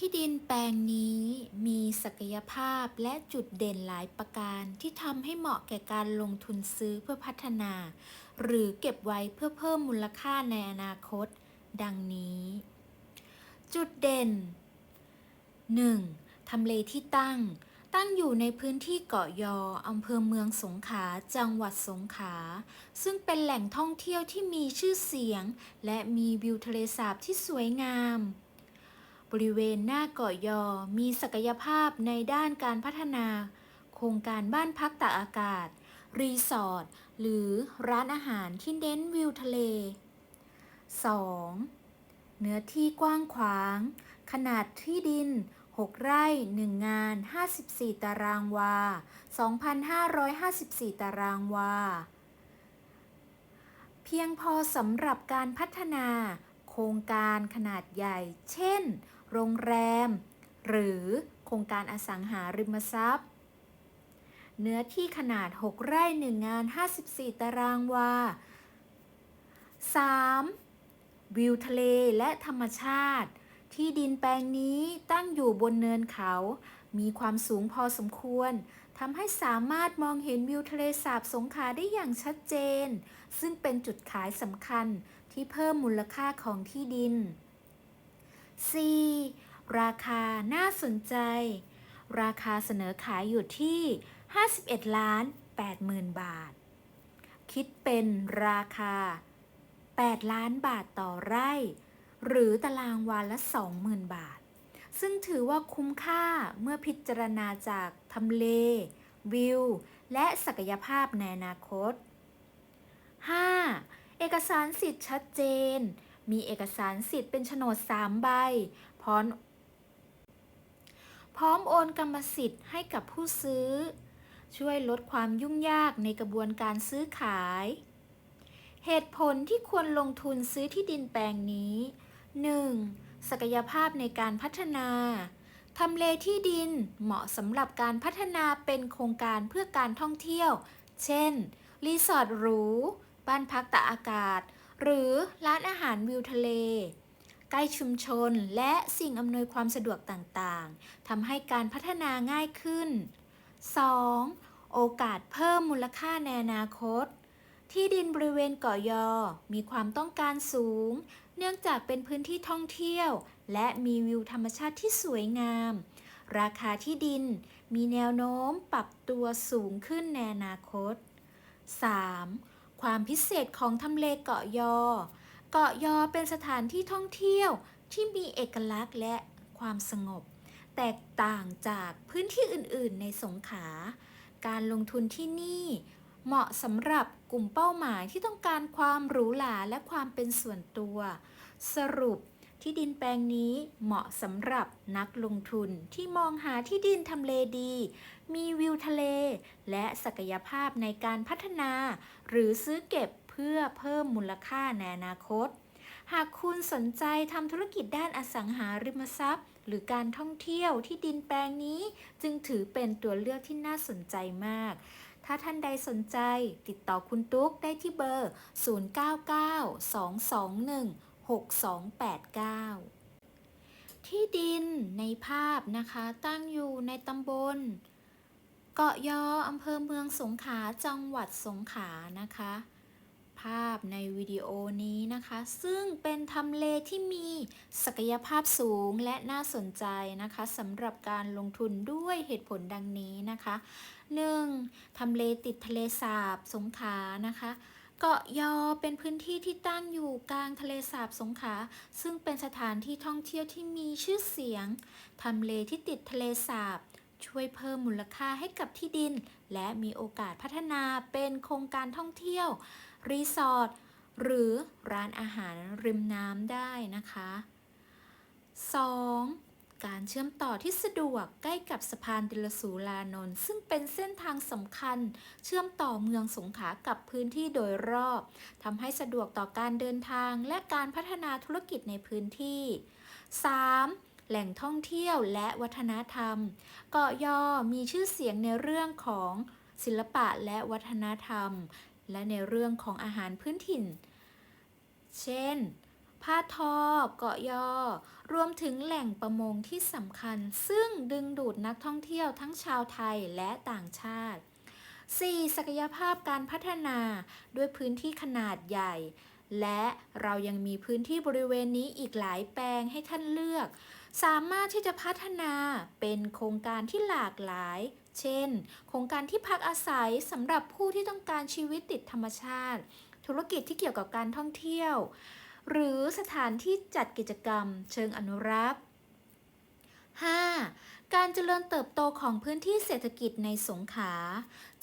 ที่ดินแปลงนี้มีศักยภาพและจุดเด่นหลายประการที่ทำให้เหมาะแก่การลงทุนซื้อเพื่อพัฒนา หรือเก็บไว้เพื่อเพิ่มมูลค่าในอนาคต ดังนี้ จุดเด่น 1. ทำเลที่ตั้ง ตั้งอยู่ในพื้นที่เกาะยออำเภอเมืองสงขลาจังหวัดสงขลาซึ่งเป็นแหล่งท่องเที่ยวที่มีชื่อเสียง และมีวิวทะเลสาบที่สวยงาม บริเวณหน้าเกาะยอมีศักยภาพในด้านการพัฒนา โครงการบ้านพักตากอากาศ รีสอร์ทหรือร้านอาหารที่เน้นวิวทะเล 2. เนื้อที่กว้างขวาง ขนาดที่ดิน 6 ไร่ 1 งาน 54 ตารางวา 2,554 ตารางวา เพียงพอสำหรับการพัฒนา โครงการขนาดใหญ่ เช่น โรงแรม หรือโครงการอสังหาริมทรัพย์ เนื้อที่ขนาด 6 ไร่ 1 งาน 54 ตารางวา 3. วิวทะเลและธรรมชาติ ที่ดินแปลงนี้ตั้งอยู่บนเนินเขา มีความสูงพอสมควรทำให้สามารถมองเห็นวิวทะเลสาบสงขลาได้อย่างชัดเจน ซึ่งเป็นจุดขายสำคัญที่เพิ่มมูลค่าของที่ดิน 4. ราคาน่าสนใจ ราคาเสนอขายอยู่ที่ 51 ล้าน8หมื่นบาท คิดเป็นราคา 8 ล้านบาทต่อไร่ หรือตารางวาละ 20,000 บาท ซึ่งถือว่าคุ้มค่าเมื่อพิจารณาจากทำเล วิว และศักยภาพในอนาคต 5. เอกสารสิทธิ์ชัดเจน มีเอกสารสิทธิ์เป็นโฉนด 3 ใบ พร้อมพร้อมโอนกรรมสิทธิ์ให้กับผู้ซื้อ ช่วยลดความยุ่งยากในกระบวนการซื้อขาย เหตุผลที่ควรลงทุนซื้อที่ดินแปลงนี้ 1. ศักยภาพในการพัฒนาทำเลที่ดินเหมาะสำหรับการพัฒนาเป็นโครงการเพื่อการท่องเที่ยว เช่น รีสอร์ทหรู บ้านพักตากอากาศ หรือร้านอาหารวิวทะเล ใกล้ชุมชนและสิ่งอำนวยความสะดวกต่างๆทำให้การพัฒนาง่ายขึ้น 2. โอกาสเพิ่มมูลค่าในอนาคต ที่ดินบริเวณเกาะยอ มีความต้องการสูง เนื่องจากเป็นพื้นที่ท่องเที่ยว และมีวิวธรรมชาติที่สวยงาม ราคาที่ดินมีแนวโน้มปรับตัวสูงขึ้นในอนาคต 3. ความพิเศษของทำเลเกาะยอ เกาะยอเป็นสถานที่ท่องเที่ยวที่มีเอกลักษณ์และความสงบ แตกต่างจากพื้นที่อื่นๆ ในสงขลา การลงทุนที่นี่ เหมาะสำหรับกลุ่มเป้าหมายที่ต้องการความหรูหราและความเป็นส่วนตัว สรุป ที่ดินแปลงนี้เหมาะสำหรับนักลงทุนที่มองหาที่ดินทำเลดี มีวิวทะเล และศักยภาพในการพัฒนา หรือซื้อเก็บเพื่อเพิ่มมูลค่าในอนาคต หากคุณสนใจทำธุรกิจด้านอสังหาริมทรัพย์ หรือการท่องเที่ยวที่ดินแปลงนี้ จึงถือเป็นตัวเลือกที่น่าสนใจมากถ้าท่านใดสนใจติดต่อคุณตุ๊กได้ที่เบอร์ 6289 ที่ดินในภาพนะคะ ตั้งอยู่ในตำบล เกาะยออำเภอเมืองสงขลาจังหวัดสงขลานะคะ ภาพในวิดีโอนี้นะคะ ซึ่งเป็นทำเลที่มีศักยภาพสูงและน่าสนใจนะคะสำหรับการลงทุนด้วยเหตุผลดังนี้นะคะ 1. ทำเลติดทะเลสาบสงขลานะคะ เกาะยอเป็นพื้นที่ที่ตั้งอยู่กลางทะเลสาบสงขลาซึ่งเป็นสถานที่ท่องเที่ยวที่มีชื่อเสียง ทำเลที่ติดทะเลสาบ ช่วยเพิ่มมูลค่าให้กับที่ดิน และมีโอกาสพัฒนาเป็นโครงการท่องเที่ยว รีสอร์ทหรือร้านอาหารริมน้ำได้นะคะ 2. การเชื่อมต่อที่สะดวกใกล้กับสะพานดิลสูลานนท์ซึ่งเป็นเส้นทางสำคัญ เชื่อมต่อเมืองสงขลากับพื้นที่โดยรอบทำให้สะดวกต่อการเดินทางและการพัฒนาธุรกิจในพื้นที่ 3. แหล่งท่องเที่ยวและวัฒนธรรม เกาะยอมีชื่อเสียงในเรื่องของศิลปะและวัฒนธรรม และในเรื่องของอาหารพื้นถิ่น เช่น ผ้าทอ เกาะยอ รวมถึงแหล่งประมงที่สำคัญ ซึ่งดึงดูดนักท่องเที่ยวทั้งชาวไทยและต่างชาติ 4. ศักยภาพการพัฒนาด้วยพื้นที่ขนาดใหญ่ และเรายังมีพื้นที่บริเวณนี้อีกหลายแปลงให้ท่านเลือก สามารถที่จะพัฒนาเป็นโครงการที่หลากหลาย เช่น โครงการที่พักอาศัยสำหรับผู้ที่ต้องการชีวิตติดธรรมชาติ ธุรกิจที่เกี่ยวกับการท่องเที่ยว หรือสถานที่จัดกิจกรรมเชิงอนุรักษ์ 5. การเจริญเติบโตของพื้นที่เศรษฐกิจในสงขลา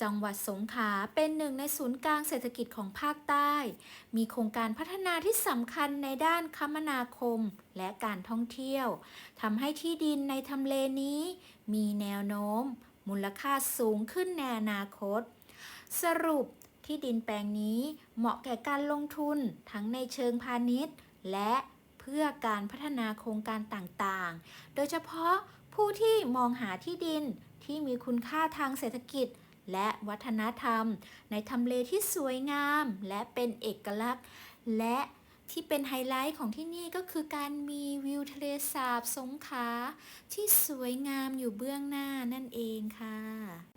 จังหวัดสงขลาเป็นหนึ่งในศูนย์กลางเศรษฐกิจของภาคใต้ มีโครงการพัฒนาที่สำคัญในด้านคมนาคมและการท่องเที่ยว ทำให้ที่ดินในทำเลนี้ มีแนวโน้ม มูลค่าสูงขึ้นในอนาคต สรุป ที่ดินแปลงนี้เหมาะแก่การลงทุนทั้งในเชิงพาณิชย์ และเพื่อการพัฒนาโครงการต่างๆ โดยเฉพาะผู้ที่มองหาที่ดินที่มีคุณค่าทางเศรษฐกิจและวัฒนธรรม ในทำเลที่สวยงาม และเป็นเอกลักษณ์ และที่เป็นไฮไลท์ของที่นี่ก็คือการมีวิวทะเลสาบสงขาที่สวยงามอยู่เบื้องหน้านั่นเองค่ะ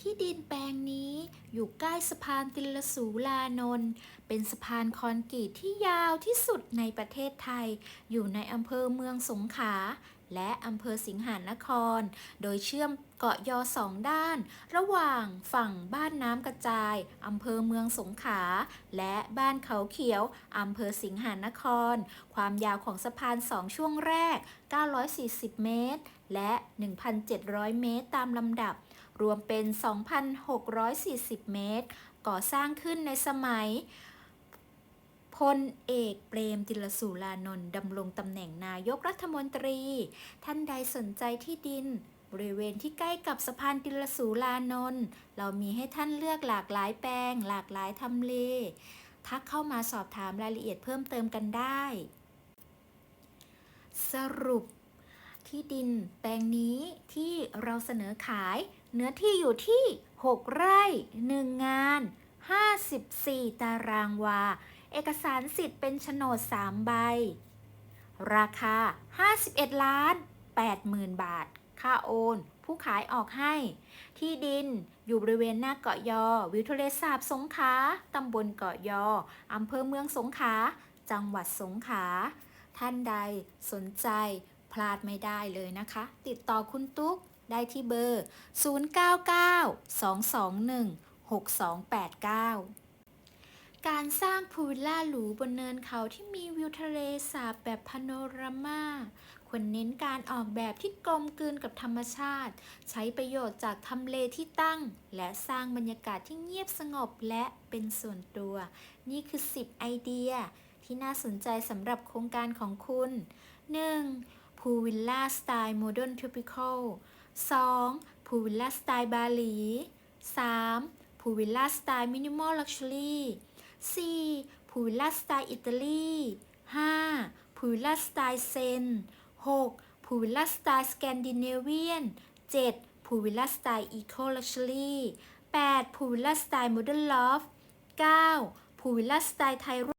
ที่ดินแปลงนี้อยู่ใกล้สะพานติลสูลานนท์เป็นสะพานคอนกรีตที่ยาวที่สุดในประเทศไทย อยู่ในอำเภอเมืองสงขลาและอำเภอสิงหานคร โดยเชื่อมเกาะยอสองด้าน ระหว่างฝั่งบ้านน้ำกระจายอำเภอเมืองสงขลาและบ้านเขาเขียวอำเภอสิงหานคร ความยาวของสะพานสองช่วงแรก 940 เมตร และ 1,700 เมตรตามลำดับ รวมเป็น 2,640 เมตร ก่อสร้างขึ้นในสมัยพลเอกเปรมติลสูรานนท์ดำรงตำแหน่งนายกรัฐมนตรี ท่านใดสนใจที่ดิน บริเวณที่ใกล้กับสะพานติลสูรานนท์เรามีให้ท่านเลือกหลากหลายแปลง หลากหลายทำเล ทักเข้ามาสอบถามรายละเอียดเพิ่มเติมกันได้ สรุป ที่ดินแปลงนี้ที่เราเสนอขาย เนื้อที่อยู่ที่ 6 ไร่ 1 งาน 54 ตารางวา เอกสารสิทธิ์เป็นโฉนด 3 ใบ ราคา 51 ล้าน 80,000 บาท ค่าโอน ผู้ขายออกให้ ที่ดินอยู่บริเวณหน้าเกาะยอ วิวทะเลสาบสงขลาตำบลเกาะยออำเภอเมืองสงขลาจังหวัดสงขลาท่านใดสนใจ ลาดไม่ได้เลยนะคะ ติดต่อคุณตุ๊กได้ที่เบอร์ 0992216289การสร้างพูลวิลล่าหรูบนเนินเขาที่มีวิวทะเลสาบแบบพาโนรามาควรเน้นการออกแบบที่กลมกลืนกับธรรมชาติ ใช้ประโยชน์จากทำเลที่ตั้ง และสร้างบรรยากาศที่เงียบสงบและเป็นส่วนตัว นี่คือ 10 ไอเดียที่น่าสนใจสำหรับโครงการของคุณ 1. พูวิลล่าสไตล์โมเดิร์นทร o ปิคอล 2. พูวิลล่าสไตล์บาหลี 3. พูวิลล่าสไตล์มินิมอลลักชัวรี่ 4. พูวิลล่าสไตล์อิตาลี 5. พูวิลล่าสไตล์เซน 6. พูวิลล่าสไตล์สแกนดิเนเวียน 7. พูวิลล่าสไตล์อีโคลักชัวรี่ 8. พูวิลล่าสไตล์โมเดิร์นลอฟ 9. พูวิลล่าสไตล์ไทย